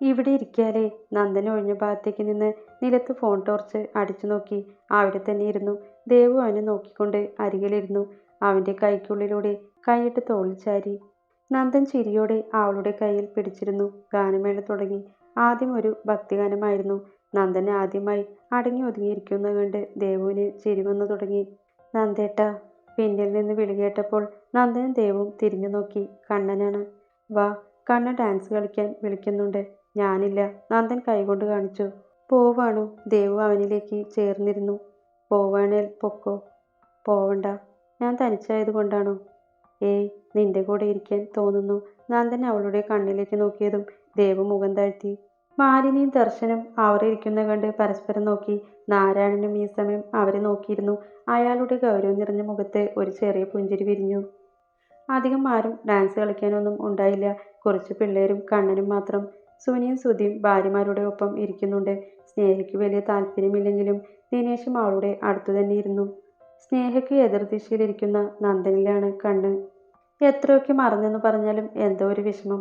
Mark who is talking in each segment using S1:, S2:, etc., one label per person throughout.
S1: ഇവിടെ ഇരിക്കാലേ. നന്ദൻ ഒഴിഞ്ഞ ഭാഗത്തേക്ക് നിന്ന് നിലത്ത് ഫോൺ ടോർച്ച് അടിച്ചു നോക്കി. അവിടെ തന്നെ ഇരുന്നു. ദേവു അവനെ നോക്കിക്കൊണ്ട് അരികിലിരുന്നു. അവന്റെ കൈക്കുള്ളിലൂടെ കൈയിട്ട് തോളിൽ ചാരി. നന്ദൻ ചിരിയോടെ അവളുടെ കയ്യിൽ പിടിച്ചിരുന്നു. ഗാനമേള തുടങ്ങി. ആദ്യം ഒരു ഭക്തിഗാനമായിരുന്നു. നന്ദൻ ആദ്യമായി അടങ്ങി ഒതുങ്ങിയിരിക്കുന്നത് കണ്ട് ദേവുവിന് ചിരി വന്നു തുടങ്ങി. നന്ദേട്ട പിന്നിൽ നിന്ന് വിളികേട്ടപ്പോൾ നന്ദനും ദേവും തിരിഞ്ഞു നോക്കി. കണ്ണനാണ്. വാ കണ്ണൻ ഡാൻസ് കളിക്കാൻ വിളിക്കുന്നുണ്ട്. ഞാനില്ല. നന്ദൻ കൈകൊണ്ട് കാണിച്ചു. പോവാണു ദേവു അവനിലേക്ക് ചേർന്നിരുന്നു. പോവാണേൽ പൊക്കോ. പോവണ്ട. ഞാൻ തനിച്ചായത് കൊണ്ടാണോ? ഏയ് നിന്റെ കൂടെ ഇരിക്കാൻ തോന്നുന്നു. നന്ദൻ അവളുടെ കണ്ണിലേക്ക് നോക്കിയതും ദേവു മുഖം താഴ്ത്തി. മാലിനിയും ദർശനം അവർ ഇരിക്കുന്ന കണ്ട് പരസ്പരം നോക്കി നാരായണനും ഈ സമയം അവരെ നോക്കിയിരുന്നു. അയാളുടെ ഗൗരവം നിറഞ്ഞ മുഖത്ത് ഒരു ചെറിയ പുഞ്ചിരി വിരിഞ്ഞു. അധികം ആരും ഡാൻസ് കളിക്കാനൊന്നും ഉണ്ടായില്ല. കുറച്ച് പിള്ളേരും കണ്ണനും മാത്രം സുനിയും സുധിയും ഭാര്യമാരുടെ ഒപ്പം ഇരിക്കുന്നുണ്ട്. സ്നേഹയ്ക്ക് വലിയ താല്പര്യമില്ലെങ്കിലും ദിനേശും അവളുടെ അടുത്തു തന്നെ ഇരുന്നു സ്നേഹയ്ക്ക് എതിർദിശയിലിരിക്കുന്ന നന്ദനിലാണ് കണ്ണ്. എത്രയൊക്കെ മറന്നെന്ന് പറഞ്ഞാലും എന്തോ ഒരു വിഷമം.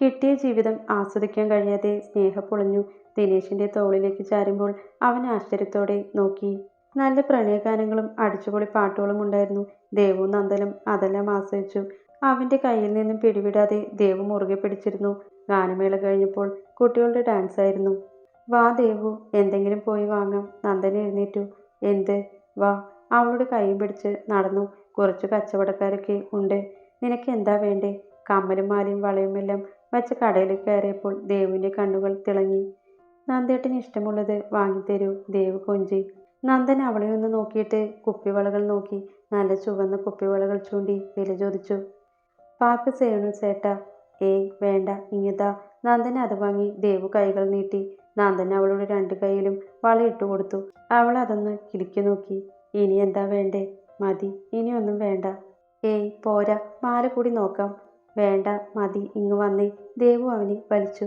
S1: കിട്ടിയ ജീവിതം ആസ്വദിക്കാൻ കഴിയാതെ സ്നേഹ പൊളിഞ്ഞു ദിനേശിന്റെ തോളിലേക്ക് ചാരുമ്പോൾ അവൻ ആശ്ചര്യത്തോടെ നോക്കി. നല്ല പ്രണയഗാനങ്ങളും അടിച്ചുപൊളി പാട്ടുകളും ഉണ്ടായിരുന്നു. ദേവും നന്ദനും അതെല്ലാം ആസ്വദിച്ചു. അവന്റെ കയ്യിൽ നിന്നും പിടിവിടാതെ ദേവ് മുറുകെ പിടിച്ചിരുന്നു. ഗാനമേള കഴിഞ്ഞപ്പോൾ കുട്ടികളുടെ ഡാൻസ് ആയിരുന്നു. വാ ദേവു എന്തെങ്കിലും പോയി വാങ്ങാം. നന്ദൻ എഴുന്നേറ്റു. എന്ത്? വാ. അവളുടെ കൈയും പിടിച്ച് നടന്നു. കുറച്ച് കച്ചവടക്കാരൊക്കെ ഉണ്ട്. നിനക്ക് എന്താ വേണ്ടേ? കമ്മലും മാലയും വളയും എല്ലാം വെച്ച കടയിൽ കയറിയപ്പോൾ ദേവിന്റെ കണ്ണുകൾ തിളങ്ങി. നന്ദേട്ടന് ഇഷ്ടമുള്ളത് വാങ്ങിത്തരൂ ദേവ് കൊഞ്ചി. നന്ദൻ അവളെ ഒന്ന് നോക്കിയിട്ട് കുപ്പിവളകൾ നോക്കി. നല്ല ചുവന്ന കുപ്പിവളകൾ ചൂണ്ടി വില ചോദിച്ചു. പാക്ക് സേണു ചേട്ടാ ഏയ് വേണ്ട. ഇങ്ങിതാ. നന്ദൻ അത് വാങ്ങി ദേവു കൈകൾ നീട്ടി. നന്ദൻ അവളുടെ രണ്ട് കൈയിലും വളയിട്ട് കൊടുത്തു. അവൾ അതൊന്ന് കിലുക്കി നോക്കി. ഇനി എന്താ വേണ്ടേ? മതി. ഇനിയൊന്നും വേണ്ട. ഏയ് പോരാ. മാല കൂടി നോക്കാം. വേണ്ട മതി. ഇങ്ങ് വന്നേ. ദേവു അവനെ വലിച്ചു.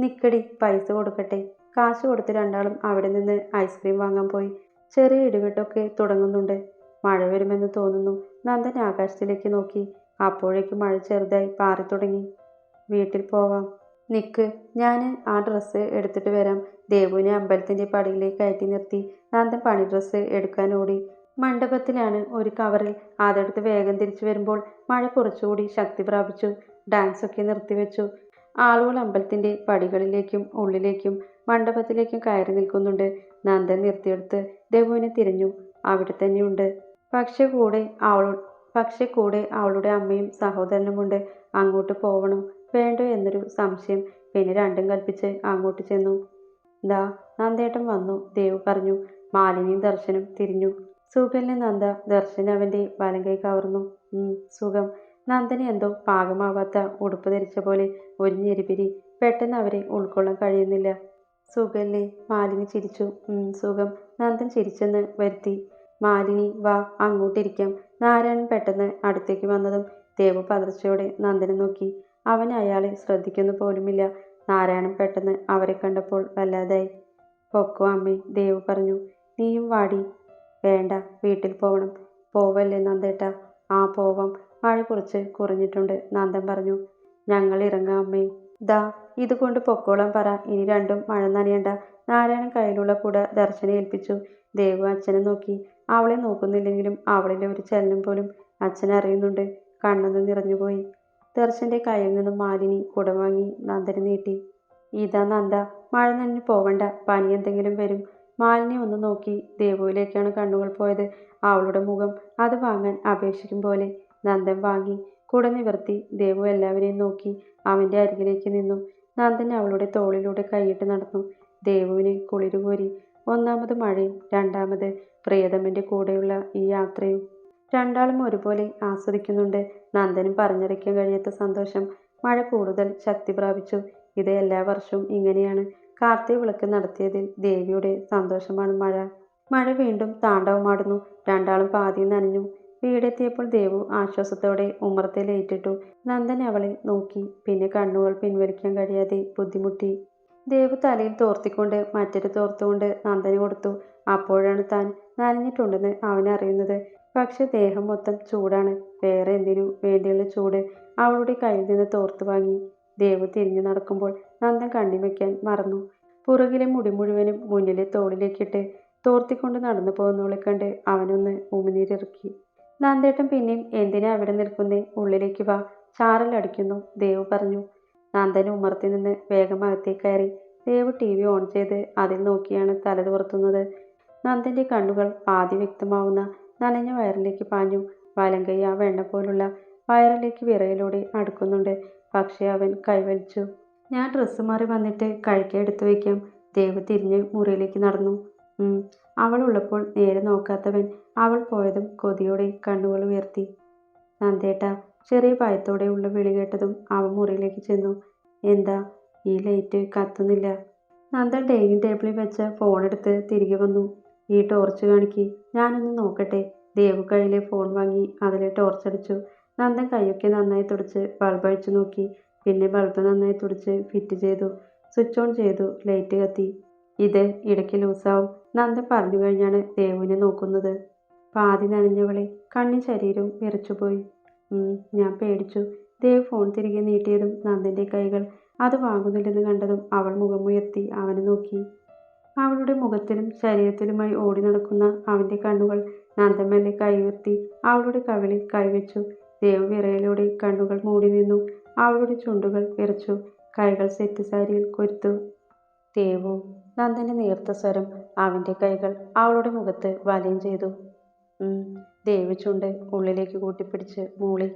S1: നിക്കടി പൈസ കൊടുക്കട്ടെ. കാശ് കൊടുത്ത് രണ്ടാളും അവിടെ നിന്ന് ഐസ്ക്രീം വാങ്ങാൻ പോയി. ചെറിയ ഇടിവെട്ടൊക്കെ തുടങ്ങുന്നുണ്ട്. മഴ വരുമെന്ന് തോന്നുന്നു. നന്ദൻ ആകാശത്തിലേക്ക് നോക്കി. അപ്പോഴേക്കും മഴ ചെറുതായി പാറി തുടങ്ങി വീട്ടിൽ പോവാം. നിക്ക് ഞാൻ ആ ഡ്രസ്സ് എടുത്തിട്ട് വരാം. ദേവുവിനെ അമ്പലത്തിന്റെ പടിയിലേക്ക് കയറ്റി നിർത്തി. നന്ദൻ പണി ഡ്രസ്സ് എടുക്കാൻ ഓടി. മണ്ഡപത്തിലാണ് ഒരു കവറിൽ അതെടുത്ത് വേഗം തിരിച്ചു വരുമ്പോൾ മഴ കുറച്ചുകൂടി ശക്തി പ്രാപിച്ചു. ഡാൻസൊക്കെ നിർത്തിവെച്ചു. ആളുകൾ അമ്പലത്തിന്റെ പടികളിലേക്കും ഉള്ളിലേക്കും മണ്ഡപത്തിലേക്കും കയറി നിൽക്കുന്നുണ്ട്. നന്ദൻ നിർത്തിയെടുത്ത് ദേവുവിനെ തിരഞ്ഞു. അവിടെ തന്നെയുണ്ട്. പക്ഷെ കൂടെ അവൾ പക്ഷെ കൂടെ അവളുടെ അമ്മയും സഹോദരനുമുണ്ട്. അങ്ങോട്ട് പോവണം. വേണ്ടോ എന്നൊരു സംശയം. പിന്നെ രണ്ടും കൽപ്പിച്ച് അങ്ങോട്ട് ചെന്നു. ദാ നന്ദേട്ടൻ വന്നു. ദേവ് പറഞ്ഞു മാലിനിയും ദർശനം തിരിഞ്ഞു. സുഖല്ലേ നന്ദ? ദർശനം അവന്റെ വലം കൈ കവർന്നു. സുഖം. നന്ദന് എന്തോ പാകമാവാത്ത ഉടുപ്പ് ധരിച്ച പോലെ ഒരു ഞെരിപിരി. പെട്ടെന്ന് അവരെ ഉൾക്കൊള്ളാൻ കഴിയുന്നില്ല. സുഖല്ലേ? മാലിനി ചിരിച്ചു. സുഖം. നന്ദൻ ചിരിച്ചെന്ന് വരുത്തി. മാലിനി വാ അങ്ങോട്ടിരിക്കാം. നാരായണൻ പെട്ടെന്ന് അടുത്തേക്ക് വന്നതും ദേവു പതർച്ചയോടെ നന്ദനെ നോക്കി. അവൻ അയാളെ ശ്രദ്ധിക്കുന്നു പോലുമില്ല. നാരായണൻ പെട്ടെന്ന് അവരെ കണ്ടപ്പോൾ വല്ലാതായി. പൊക്കോ അമ്മേ ദേവ് പറഞ്ഞു. നീയും വാടി. വേണ്ട വീട്ടിൽ പോകണം പോവല്ലേ നന്ദേട്ട. ആ പോവാം. മഴ കുറച്ച് കുറഞ്ഞിട്ടുണ്ട് നന്ദൻ പറഞ്ഞു. ഞങ്ങൾ ഇറങ്ങാം അമ്മേ. ദാ ഇതുകൊണ്ട് പൊക്കോളം പറ. ഇനി രണ്ടും മഴ നനയണ്ട. നാരായണൻ കയ്യിലുള്ള കൂട ദർശന ഏൽപ്പിച്ചു. ദേവു അച്ഛനെ നോക്കി. അവളെ നോക്കുന്നില്ലെങ്കിലും അവളിലെ ഒരു ചലനം പോലും അച്ഛൻ അറിയുന്നുണ്ട് കണ്ണൊന്ന് നിറഞ്ഞുപോയി. ദർശന്റെ കയ്യിൽ നിന്നും മാലിനി കുട വാങ്ങി നന്ദന് നീട്ടി. ഇതാ നന്ദ മഴ നനഞ്ഞു പോവണ്ട. പനി എന്തെങ്കിലും വരും. മാലിനി ഒന്ന് നോക്കി. ദേവുവിലേക്കാണ് കണ്ണുകൾ പോയത്. അവളുടെ മുഖം അത് വാങ്ങാൻ അപേക്ഷിക്കും പോലെ. നന്ദൻ വാങ്ങി. കുട നിവർത്തി. ദേവു എല്ലാവരെയും നോക്കി. അവന്റെ അരികിലേക്ക് നിന്നു. നന്ദൻ അവളുടെ തോളിലൂടെ കൈയിട്ട് നടന്നു. ദേവുവിന് കുളിരുകോരി. ഒന്നാമത് മഴയും രണ്ടാമത് പ്രിയതമന്റെ കൂടെയുള്ള ഈ യാത്രയും. രണ്ടാളും ഒരുപോലെ ആസ്വദിക്കുന്നുണ്ട്. നന്ദനും പറഞ്ഞറിയിക്കാൻ കഴിയാത്ത സന്തോഷം. മഴ കൂടുതൽ ശക്തി പ്രാപിച്ചു. ഇത് എല്ലാ വർഷവും ഇങ്ങനെയാണ്. കാർത്തിക വിളക്ക് നടത്തിയതിൽ ദേവിയുടെ സന്തോഷമാണ് മഴ. മഴ വീണ്ടും താണ്ഡവമാടുന്നു. രണ്ടാളും പാതി നനഞ്ഞു. വീടെത്തിയപ്പോൾ ദേവു ആശ്വാസത്തോടെ ഉമ്മറത്തെ ലയിറ്റിട്ടു നന്ദൻ അവളെ നോക്കി. പിന്നെ കണ്ണുകൾ പിൻവലിക്കാൻ കഴിയാതെ ബുദ്ധിമുട്ടി. ദേവു തലയിൽ തോർത്തിക്കൊണ്ട് മറ്റൊരു തോർത്തുകൊണ്ട് നന്ദന് കൊടുത്തു. അപ്പോഴാണ് താൻ നനഞ്ഞിട്ടുണ്ടെന്ന് അവൻ അറിയുന്നത് പക്ഷെ ദേഹം മൊത്തം ചൂടാണ്. വേറെ എന്തിനു വേണ്ടിയുള്ള ചൂട്? അവളുടെ കയ്യിൽ നിന്ന് തോർത്തു വാങ്ങി. ദേവ് തിരിഞ്ഞു നടക്കുമ്പോൾ നന്ദൻ കണ്ണി വയ്ക്കാൻ മറന്നു. പുറകിലെ മുടി മുഴുവനും മുന്നിലെ തോളിലേക്കിട്ട് തോർത്തിക്കൊണ്ട് നടന്നു പോകുന്നവളെ കണ്ട് അവനൊന്ന് ഉമിനീരിറക്കി. നന്ദേട്ടൻ പിന്നെയും എന്തിനാ അവിടെ നിൽക്കുന്നേ? ഉള്ളിലേക്ക് വാ. ചാറലടിക്കുന്നു ദേവ് പറഞ്ഞു. നന്ദൻ ഉമർത്തി നിന്ന് വേഗം അകത്തേക്ക് കയറി. ദേവ് ടി വി ഓൺ ചെയ്ത് അതിൽ നോക്കിയാണ് തല തുറത്തുന്നത് നന്ദന്റെ കണ്ണുകൾ ആദ്യ വ്യക്തമാവുന്ന നനഞ്ഞ വയറിലേക്ക് പാഞ്ഞു. വലങ്കൈ ആ വെണ്ണ പോലുള്ള വയറിലേക്ക് വിറയിലൂടെ അടുക്കുന്നുണ്ട്. പക്ഷേ അവൻ കൈവലിച്ചു ഞാൻ ഡ്രസ്സ് മാറി വന്നിട്ട് കഴിക്കാൻ എടുത്തു വയ്ക്കാം. ദേവ് തിരിഞ്ഞ് മുറിയിലേക്ക് നടന്നു. അവൾ ഉള്ളപ്പോൾ നേരെ നോക്കാത്തവൻ അവൾ പോയതും കൊതിയോടെ കണ്ണുകൾ ഉയർത്തി. നന്ദേട്ട ചെറിയ ഭയത്തോടെയുള്ള വിളി കേട്ടതും അവൻ മുറിയിലേക്ക് ചെന്നു. എന്താ? ഈ ലൈറ്റ് കത്തുന്നില്ല. നന്ദൻ ഡൈനിങ് ടേബിളിൽ വെച്ച ഫോണെടുത്ത് തിരികെ വന്നു. ഈ ടോർച്ച് കാണിക്ക്. ഞാനൊന്ന് നോക്കട്ടെ. ദേവു കയ്യിലെ ഫോൺ വാങ്ങി അതിലെ ടോർച്ച് അടിച്ചു. നന്ദൻ കൈയൊക്കെ നന്നായി തുടച്ച് ബൾബ് അഴിച്ചു നോക്കി. പിന്നെ ബൾബ് നന്നായി തുടച്ച് ഫിറ്റ് ചെയ്തു. സ്വിച്ച് ഓൺ ചെയ്തു. ലൈറ്റ് കത്തി. ഇത് ഇടയ്ക്ക് ലൂസാവും നന്ദൻ പറഞ്ഞു കഴിഞ്ഞാണ് ദേവുവിനെ നോക്കുന്നത്. പാതി നനഞ്ഞവളെ കണ്ണി ശരീരവും വിറച്ചുപോയി. ഞാൻ പേടിച്ചു. ദേവ് ഫോൺ തിരികെ നീട്ടിയതും നന്ദന്റെ കൈകൾ അത് വാങ്ങുന്നില്ലെന്ന് കണ്ടതും അവൾ മുഖമുയർത്തി അവനെ നോക്കി. അവളുടെ മുഖത്തിലും ശരീരത്തിലുമായി ഓടി നടക്കുന്ന അവന്റെ കണ്ണുകൾ നന്ദമേലെ കൈ ഉയർത്തി അവളുടെ കവിളിൽ കൈവച്ചു. ദേവവിറയിലൂടെ കണ്ണുകൾ മൂടി നിന്നു. അവളുടെ ചുണ്ടുകൾ വിറച്ചു. കൈകൾ സെറ്റ് സാരിയിൽ കൊരുത്തു. ദേവു നന്ദന്റെ നേർത്ത സ്വരം അവന്റെ കൈകൾ അവളുടെ മുഖത്ത് വലയം ചെയ്തു. ദേവി ചുണ്ട് ഉള്ളിലേക്ക് കൂട്ടിപ്പിടിച്ച് മൂളി.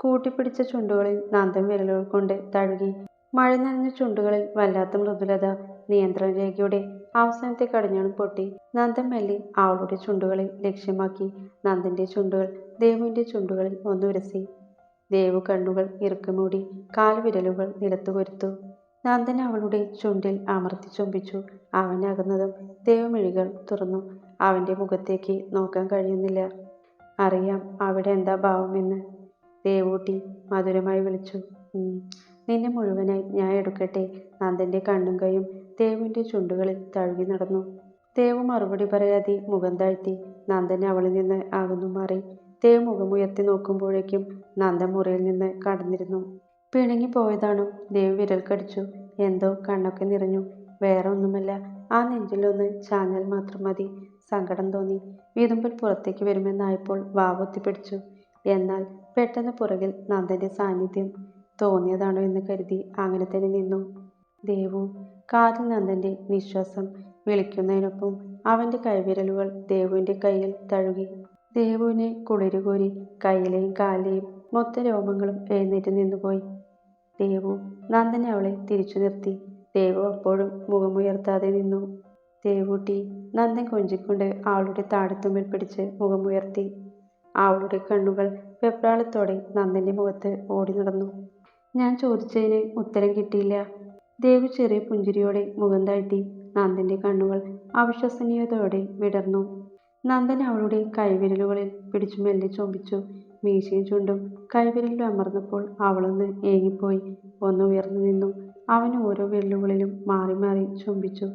S1: കൂട്ടിപ്പിടിച്ച ചുണ്ടുകളിൽ നന്ദൻ വിരലുകൾ കൊണ്ട് തഴുകി. മഴ നനഞ്ഞ ചുണ്ടുകളിൽ വല്ലാത്ത മൃദുലത നിയന്ത്രണ രേഖയുടെ അവസാനത്തെ കടിഞ്ഞാണം പൊട്ടി. നന്ദൻ മെല്ലി അവളുടെ ചുണ്ടുകളെ ലക്ഷ്യമാക്കി. നന്ദന്റെ ചുണ്ടുകൾ ദേവുവിന്റെ ചുണ്ടുകളിൽ ഒന്നുരസി ദേവു കണ്ണുകൾ ഇറുക്കുമൂടി കാൽവിരലുകൾ നിലത്തു കൊരുത്തു നന്ദൻ അവളുടെ ചുണ്ടിൽ അമർത്തി ചുംബിച്ചു. അവൻ അകന്നതും ദേവമിഴികൾ തുറന്നു. അവന്റെ മുഖത്തേക്ക് നോക്കാൻ കഴിയുന്നില്ല. അറിയാം അവിടെ എന്താ ഭാവമെന്ന് ദേവൂട്ടി മധുരമായി വിളിച്ചു. "ഉം, നിന്നെ മുഴുവനായി ഞാൻ എടുക്കട്ടെ. നന്ദന്റെ കണ്ണും കൈയും ദേവുവിന്റെ ചുണ്ടുകളിൽ തഴുകി നടന്നു. ദേവു മറുപടി പറയാതെ മുഖം താഴ്ത്തി നന്ദൻ അവളിൽ നിന്ന് അകന്നു മാറി. ദേവ് മുഖമുയർത്തി നോക്കുമ്പോഴേക്കും നന്ദൻ മുറിയിൽ നിന്ന് കടന്നിരുന്നു. പിണങ്ങി പോയതാണ് ദേവ് വിരൽ കടിച്ചു. എന്തോ കണ്ണൊക്കെ നിറഞ്ഞു. വേറെ ഒന്നുമല്ല. ആ നെഞ്ചിലൊന്ന് ചാഞ്ഞാൽ മാത്രം മതി. സങ്കടം തോന്നി. വീതുമ്പിൽ പുറത്തേക്ക് വരുമെന്നായപ്പോൾ വാവൊത്തി പിടിച്ചു എന്നാൽ പെട്ടെന്ന് പുറകിൽ നന്ദന്റെ സാന്നിധ്യം തോന്നിയതാണോ എന്ന് കരുതി അങ്ങനെ തന്നെ നിന്നു. ദേവു കാതിൽ നന്ദന്റെ നിശ്വാസം വിളിക്കുന്നതിനൊപ്പം അവന്റെ കൈവിരലുകൾ ദേവുവിന്റെ കയ്യിൽ തഴുകി. ദേവുവിനെ കുളിരുകോരി കയ്യിലെയും കാലിലെയും മൊത്ത രോമങ്ങളും എഴുന്നേറ്റ് നിന്നുപോയി. ദേവു നന്ദനെ അവളെ തിരിച്ചു നിർത്തി. ദേവു അപ്പോഴും മുഖമുയർത്താതെ നിന്നു. ദേവൂട്ടി നന്ദൻ കൊഞ്ചിക്കൊണ്ട് അവളുടെ താടത്തുമ്മിൽ പിടിച്ച് മുഖമുയർത്തി. അവളുടെ കണ്ണുകൾ വെപ്രാളത്തോടെ നന്ദന്റെ മുഖത്ത് ഓടി നടന്നു. ഞാൻ ചോദിച്ചതിന് ഉത്തരം കിട്ടിയില്ല. ദേവു ചെറിയ പുഞ്ചിരിയോടെ മുഖം താഴ്ത്തി നന്ദന്റെ കണ്ണുകൾ അവിശ്വസനീയതയോടെ വിടർന്നു. നന്ദൻ അവളുടെ കൈവിരലുകളിൽ പിടിച്ചു മെല്ലെ ചുംബിച്ചു. മീശയും ചുണ്ടും കൈവിരലിൽ അമർന്നപ്പോൾ അവളൊന്ന് ഏങ്ങിപ്പോയി. ഒന്ന് ഉയർന്നു നിന്നു. അവൻ ഓരോ വിരലുകളിലും മാറി മാറി ചുംബിച്ചു.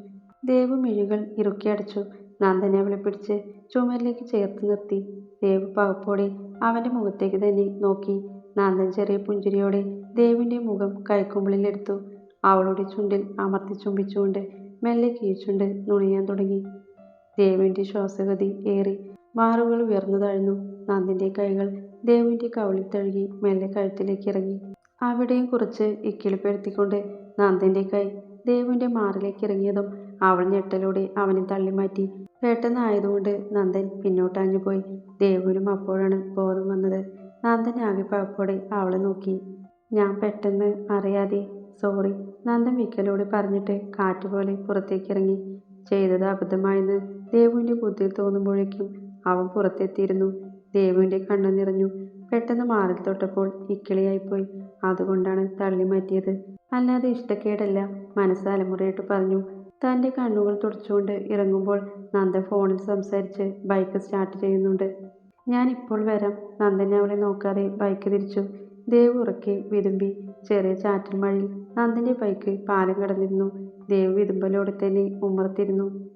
S1: ദേവ് മിഴികൾ ഇറുക്കി അടച്ചു. നന്ദനെ അവളെ പിടിച്ച് ചുമരിലേക്ക് ചേർത്ത് നിർത്തി. ദേവ് പകപ്പോടെ അവന്റെ മുഖത്തേക്ക് തന്നെ നോക്കി. നന്ദൻ ചെറിയ പുഞ്ചിരിയോടെ ദേവിന്റെ മുഖം കൈക്കുമ്പിളിലെടുത്തു. അവളുടെ ചുണ്ടിൽ അമർത്തി ചുംബിച്ചുകൊണ്ട് മെല്ലെ കീഴ്ചുണ്ട് നുണയാൻ തുടങ്ങി. ദേവിന്റെ ശ്വാസഗതി ഏറി മാറുകൾ ഉയർന്നു താഴ്ന്നു. നന്ദിന്റെ കൈകൾ ദേവിന്റെ കവിളിൽ തഴുകി മെല്ലെ കഴുത്തിലേക്ക് ഇറങ്ങി. അവിടെയും കുറച്ച് ഇക്കിളിപ്പെടുത്തിക്കൊണ്ട് നന്ദന്റെ കൈ ദേവിന്റെ മാറിലേക്ക് ഇറങ്ങിയതും അവൾ ഞെട്ടലോടെ അവനെ തള്ളിമാറ്റി. പെട്ടെന്നായതുകൊണ്ട് നന്ദൻ പിന്നോട്ടാഞ്ഞു പോയി. ദേവുവിനും അപ്പോഴാണ് ബോധം വന്നത്. നന്ദൻ ആകെ പഴപ്പോടെ അവളെ നോക്കി. ഞാൻ പെട്ടെന്ന് അറിയാതെ സോറി നന്ദൻ വിക്കലോട് പറഞ്ഞിട്ട് കാറ്റുപോലെ പുറത്തേക്കിറങ്ങി. ചെയ്തത് അബദ്ധമായെന്ന് ദേവുവിന്റെ ബുദ്ധിയിൽ തോന്നുമ്പോഴേക്കും അവൻ പുറത്തെത്തിയിരുന്നു. ദേവുവിന്റെ കണ്ണു നിറഞ്ഞു. പെട്ടെന്ന് മാറിൽ തൊട്ടപ്പോൾ ഇക്കിളിയായിപ്പോയി. അതുകൊണ്ടാണ് തള്ളി മാറ്റിയത്. അല്ലാതെ ഇഷ്ടക്കേടല്ല. മനസ്സ് അലമുറയിട്ട് പറഞ്ഞു. തന്റെ കണ്ണുകൾ തുടച്ചുകൊണ്ട് ഇറങ്ങുമ്പോൾ നന്ദൻ ഫോണിൽ സംസാരിച്ച് ബൈക്ക് സ്റ്റാർട്ട് ചെയ്യുന്നുണ്ട്. ഞാൻ ഇപ്പോൾ വരാം. നന്ദനെ അവളെ നോക്കാതെ ബൈക്ക് തിരിച്ചു. ദേവ് ഉറക്കെ വിതുമ്പി ചെറിയ ചാറ്റൽ മഴയിൽ നന്ദിന്റെ ബൈക്ക് പാലം കടന്നിരുന്നു. ദേവ് വിതുമ്പലോടെ തന്നെ ഉമ്മർത്തിരുന്നു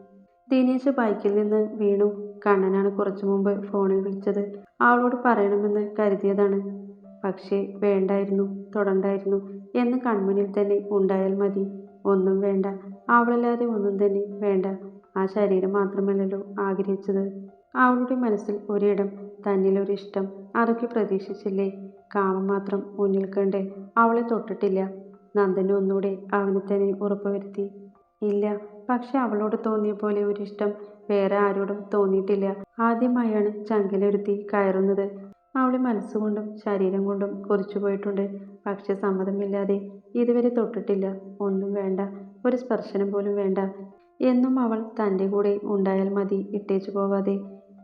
S1: ദിനേശ് ബൈക്കിൽ നിന്ന് വീണു. കണ്ണനാണ് കുറച്ചു മുമ്പ് ഫോണിൽ വിളിച്ചത്. അവളോട് പറയണമെന്ന് കരുതിയതാണ്. പക്ഷേ വേണ്ടായിരുന്നു തുടണ്ടായിരുന്നു എന്ന് കൺമുന്നിൽ തന്നെ ഉണ്ടായാൽ മതി. ഒന്നും വേണ്ട. അവളല്ലാതെ ഒന്നും തന്നെ വേണ്ട. ആ ശരീരം മാത്രമല്ലല്ലോ ആഗ്രഹിച്ചത്. അവളുടെ മനസ്സിൽ ഒരിടം തന്നിലൊരിഷ്ടം അതൊക്കെ പ്രതീക്ഷിച്ചില്ലേ? കാമം മാത്രം മുന്നിൽ കണ്ട് അവളെ തൊട്ടിട്ടില്ല. നന്ദന് ഒന്നുകൂടെ അവനെ തന്നെ ഉറപ്പുവരുത്തി. ഇല്ല പക്ഷെ അവളോട് തോന്നിയ പോലെ ഒരു ഇഷ്ടം വേറെ ആരോടും തോന്നിയിട്ടില്ല. ആദ്യമായാണ് ചങ്കിലൊരുത്തി കയറുന്നത്. അവളെ മനസ്സുകൊണ്ടും ശരീരം കൊണ്ടും കുറിച്ചു പോയിട്ടുണ്ട്. പക്ഷെ സമ്മതമില്ലാതെ ഇതുവരെ തൊട്ടിട്ടില്ല. ഒന്നും വേണ്ട ഒരു സ്പർശനം പോലും വേണ്ട. എന്നും അവൾ തന്റെ കൂടെ ഉണ്ടായാൽ മതി ഇട്ടേച്ചു പോവാതെ.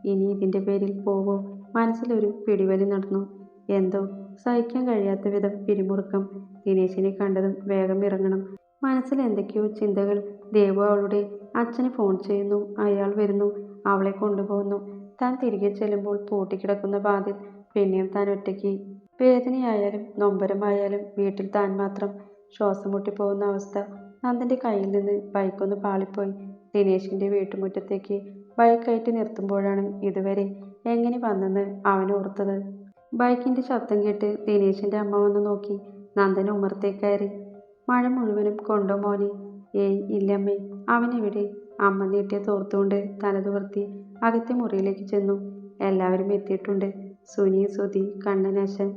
S1: ഇനി ഇതിന്റെ പേരിൽ പോവോ? മനസ്സിലൊരു പിടിവലി നടന്നു. എന്തോ സഹിക്കാൻ കഴിയാത്ത വിധം പിരിമുറുക്കം. ദിനേശിനെ കണ്ടതും വേഗം ഇറങ്ങണം. മനസ്സിൽ എന്തൊക്കെയോ ചിന്തകൾ. ദേവു അവളുടെ അച്ഛന് ഫോൺ ചെയ്യുന്നു. അയാൾ വരുന്നു. അവളെ കൊണ്ടുപോകുന്നു. താൻ തിരികെ ചെല്ലുമ്പോൾ പൂട്ടിക്കിടക്കുന്ന വാതിൽ പിന്നെയും താൻ ഒറ്റയ്ക്ക്. വേദനയായാലും നൊമ്പരമായാലും വീട്ടിൽ താൻ മാത്രം. ശ്വാസം മുട്ടിപ്പോകുന്ന അവസ്ഥ. നന്ദന്റെ കയ്യിൽ നിന്ന് ബൈക്കൊന്ന് പാളിപ്പോയി. ദിനേശിന്റെ വീട്ടുമുറ്റത്തേക്ക് ബൈക്ക് കയറ്റി നിർത്തുമ്പോഴാണ് ഇതുവരെ എങ്ങനെ വന്നെന്ന് അവൻ ഓർത്തത് ബൈക്കിന്റെ ശബ്ദം കേട്ട് ദിനേശിന്റെ അമ്മ വന്ന് നോക്കി. നന്ദൻ ഉമ്മറത്തേക്ക് കയറി. മഴ മുഴുവനും കൊണ്ടോ മോനെ? ഏയ് ഇല്ലമ്മേ. അവനെവിടെ അമ്മ നീട്ടിയ തോർത്തുകൊണ്ട് തലതുവർത്തി അകത്തെ മുറിയിലേക്ക് ചെന്നു. എല്ലാവരും എത്തിയിട്ടുണ്ട്. സുനി സുധി കണ്ണനാശൻ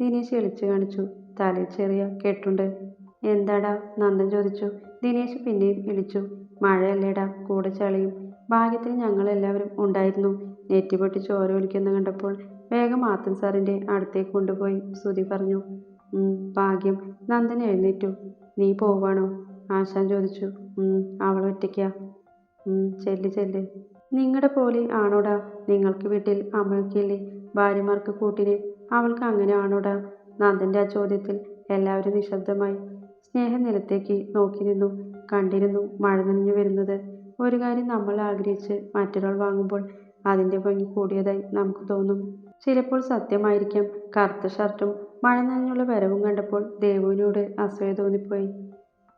S1: ദിനേശ് എളിച്ചു കാണിച്ചു. തലയിൽ ചെറിയ കെട്ടുണ്ട്. എന്താടാ? നന്ദൻ ചോദിച്ചു. ദിനേശ് പിന്നെയും വിളിച്ചു. മഴയല്ലേടാ? കൂടെ ചളിയും. ഭാഗ്യത്തിന് ഞങ്ങളെല്ലാവരും ഉണ്ടായിരുന്നു. നെറ്റിപൊട്ടി ചോര ഒലിക്കുന്ന കണ്ടപ്പോൾ വേഗം ആത്തൻ സാറിന്റെ അടുത്തേക്ക് കൊണ്ടുപോയി. സുധി പറഞ്ഞു "ഉം, ഭാഗ്യം. നന്ദൻ എഴുന്നേറ്റു. നീ പോവാണോ? ആശാൻ ചോദിച്ചു. "ഉം, അവൾ ഒറ്റയ്ക്കാ. "ഉം, ചെല്ല് ചെല്ല്. നിങ്ങളുടെ പോലെ ആണോടാ നിങ്ങൾക്ക് വീട്ടിൽ അമ്മയ്ക്കില്ലേ ഭാര്യമാർക്ക് കൂട്ടിന് അവൾക്ക് അങ്ങനെ ആണോടാ? നന്ദന്റെ ആ ചോദ്യത്തിൽ എല്ലാവരും നിശബ്ദമായി സ്നേഹം നിലത്തേക്ക് നോക്കി നിന്നു. കണ്ടിരുന്നു മഴ നനഞ്ഞു വരുന്നത്. ഒരു കാര്യം നമ്മൾ ആഗ്രഹിച്ച് മറ്റൊരാൾ വാങ്ങുമ്പോൾ അതിന്റെ ഭംഗി കൂടിയതായി നമുക്ക് തോന്നും. ചിലപ്പോൾ സത്യമായിരിക്കാം. കറുത്ത ഷർട്ടും മഴ നനഞ്ഞുള്ള വരവും കണ്ടപ്പോൾ ദേവുവിനോട് അസൂയ തോന്നിപ്പോയി.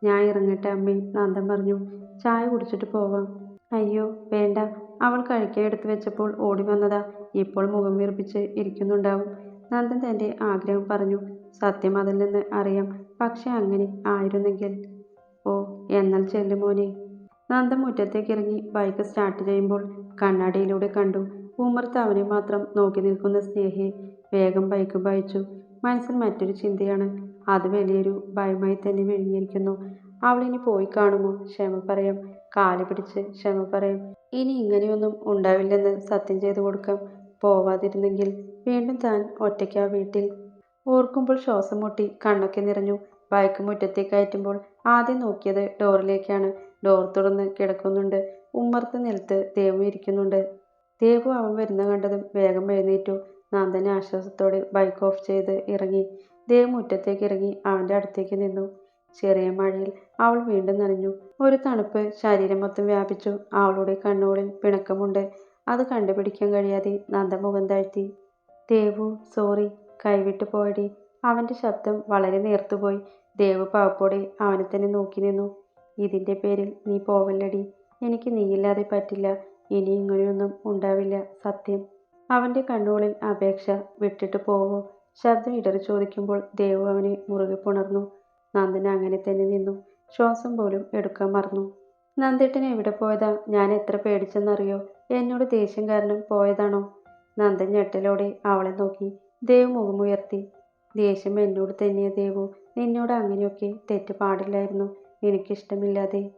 S1: ഞാൻ ഇറങ്ങട്ടെ അമ്മേ നന്ദൻ പറഞ്ഞു. ചായ കുടിച്ചിട്ട് പോവാം. അയ്യോ വേണ്ട. അവൾ കഴിക്കാൻ എടുത്തു വെച്ചപ്പോൾ ഓടി വന്നതാ. ഇപ്പോൾ മുഖം വീർപ്പിച്ച് ഇരിക്കുന്നുണ്ടാവും. നന്ദൻ തന്റെ ആഗ്രഹം പറഞ്ഞു. സത്യം അതിൽ അറിയാം. പക്ഷെ അങ്ങനെ ആയിരുന്നെങ്കിൽ. ഓ എന്നാൽ ചെല്ലു മോനെ. നന്ദൻ മുറ്റത്തേക്ക് ഇറങ്ങി ബൈക്ക് സ്റ്റാർട്ട് ചെയ്യുമ്പോൾ കണ്ണാടിയിലൂടെ കണ്ടു. ഉമ്മർത്ത് അവനെ മാത്രം നോക്കി നിൽക്കുന്ന സ്നേഹയെ വേഗം ബൈക്ക് വായിച്ചു. മനസ്സിൽ മറ്റൊരു ചിന്തയാണ്. അത് വലിയൊരു ഭയമായി തന്നെ വിഴുങ്ങിയിരിക്കുന്നു അവളിനി പോയി കാണുമോ? ക്ഷമ പറയാം. കാൽ പിടിച്ച് ക്ഷമ പറയാം. ഇനി ഇങ്ങനെയൊന്നും ഉണ്ടാവില്ലെന്ന് സത്യം ചെയ്തു കൊടുക്കാം. പോവാതിരുന്നെങ്കിൽ വീണ്ടും താൻ ഒറ്റയ്ക്ക് ആ വീട്ടിൽ. ഓർക്കുമ്പോൾ ശ്വാസം മുട്ടി കണ്ണൊക്കെ നിറഞ്ഞു. ബൈക്ക് മുറ്റത്തേക്ക് കയറ്റുമ്പോൾ ആദ്യം നോക്കിയത് ഡോറിലേക്കാണ് ഡോർ തുറന്ന് കിടക്കുന്നുണ്ട്. ഉമ്മർത്ത് നിലത്ത് ദേവു ഇരിക്കുന്നുണ്ട് ദേവു അവൻ വരുന്ന കണ്ടതും വേഗം എഴുന്നേറ്റു. നന്ദന ആശ്വാസത്തോടെ ബൈക്ക് ഓഫ് ചെയ്ത് ഇറങ്ങി. ദേവ് മുറ്റത്തേക്ക് ഇറങ്ങി അവന്റെ അടുത്തേക്ക് നിന്നു. ചെറിയ മഴയിൽ അവൾ വീണ്ടും നനഞ്ഞു. ഒരു തണുപ്പ് ശരീരം മൊത്തം വ്യാപിച്ചു. അവളുടെ കണ്ണുകളിൽ പിണക്കമുണ്ട്. അത് കണ്ടുപിടിക്കാൻ കഴിയാതെ നന്ദ മുഖം താഴ്ത്തി. ദേവു സോറി കൈവിട്ടു പോയടി. അവന്റെ ശബ്ദം വളരെ നേർത്തുപോയി. ദേവ് പാവപ്പോടെ അവനെ തന്നെ നോക്കി നിന്നു. ഇതിന്റെ പേരിൽ നീ പോവല്ലടി. എനിക്ക് നീയില്ലാതെ പറ്റില്ല. ഇനി ഇങ്ങനെയൊന്നും ഉണ്ടാവില്ല സത്യം. അവന്റെ കണ്ണുകളിൽ അപേക്ഷ വിട്ടിട്ട് പോവോ. ശബ്ദം ഇടറി ചോദിക്കുമ്പോൾ ദേവു അവനെ മുറുകെ പുണർന്നു. നന്ദന അങ്ങനെ തന്നെ നിന്നു. ശ്വാസം പോലും എടുക്കാൻ മറന്നു. നന്ദേട്ടൻ എവിടെ പോയതാ? ഞാൻ എത്ര പേടിച്ചെന്നറിയോ? എന്നോട് ദേഷ്യം കാരണം പോയതാണോ? നന്ദൻ ഞെട്ടലോടെ അവളെ നോക്കി. ദേവ് മുഖമുയർത്തി ദേഷ്യം എന്നോട് തന്നെയാ ദേവു. നിന്നോട് അങ്ങനെയൊക്കെ തെറ്റ് പാടില്ലായിരുന്നു. എനിക്കിഷ്ടമില്ലാതെ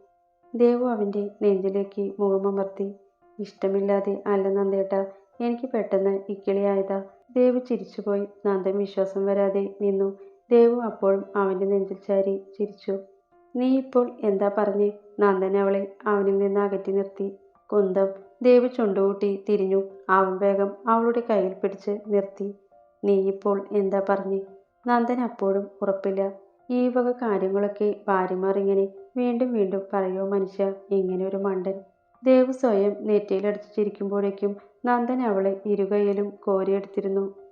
S1: ദേവു അവന്റെ നെഞ്ചിലേക്ക് മുഖമമർത്തി ഇഷ്ടമില്ലാതെ അല്ല നന്ദേട്ട എനിക്ക് പെട്ടെന്ന് ഇക്കിളിയായതാ. ദേവ് ചിരിച്ചുപോയി. നന്ദൻ വിശ്വാസം വരാതെ നിന്നു. ദേവു അപ്പോഴും അവന്റെ നെഞ്ചിൽ ചാരി ചിരിച്ചു. നീ ഇപ്പോൾ എന്താ പറഞ്ഞേ? നന്ദൻ അവളെ അവനിൽ നിന്ന് അകറ്റി നിർത്തി. കുന്തം. ദേവ് ചുണ്ടുകൂട്ടി തിരിഞ്ഞു. അവൻ വേഗം അവളുടെ കയ്യിൽ പിടിച്ച് നിർത്തി. നീ ഇപ്പോൾ എന്താ പറഞ്ഞേ? നന്ദൻ അപ്പോഴും ഉറപ്പില്ല. ഈ വക കാര്യങ്ങളൊക്കെ വാരിമാറിങ്ങനെ വീണ്ടും വീണ്ടും പറയോ മനുഷ്യ? ഇങ്ങനെ ഒരു മണ്ടൻ. ദേവ് സ്വയം നെറ്റിയിലടിച്ച് നന്ദൻ അവളെ ഇരുകൈയിലും കോരിയെടുത്തിരുന്നു.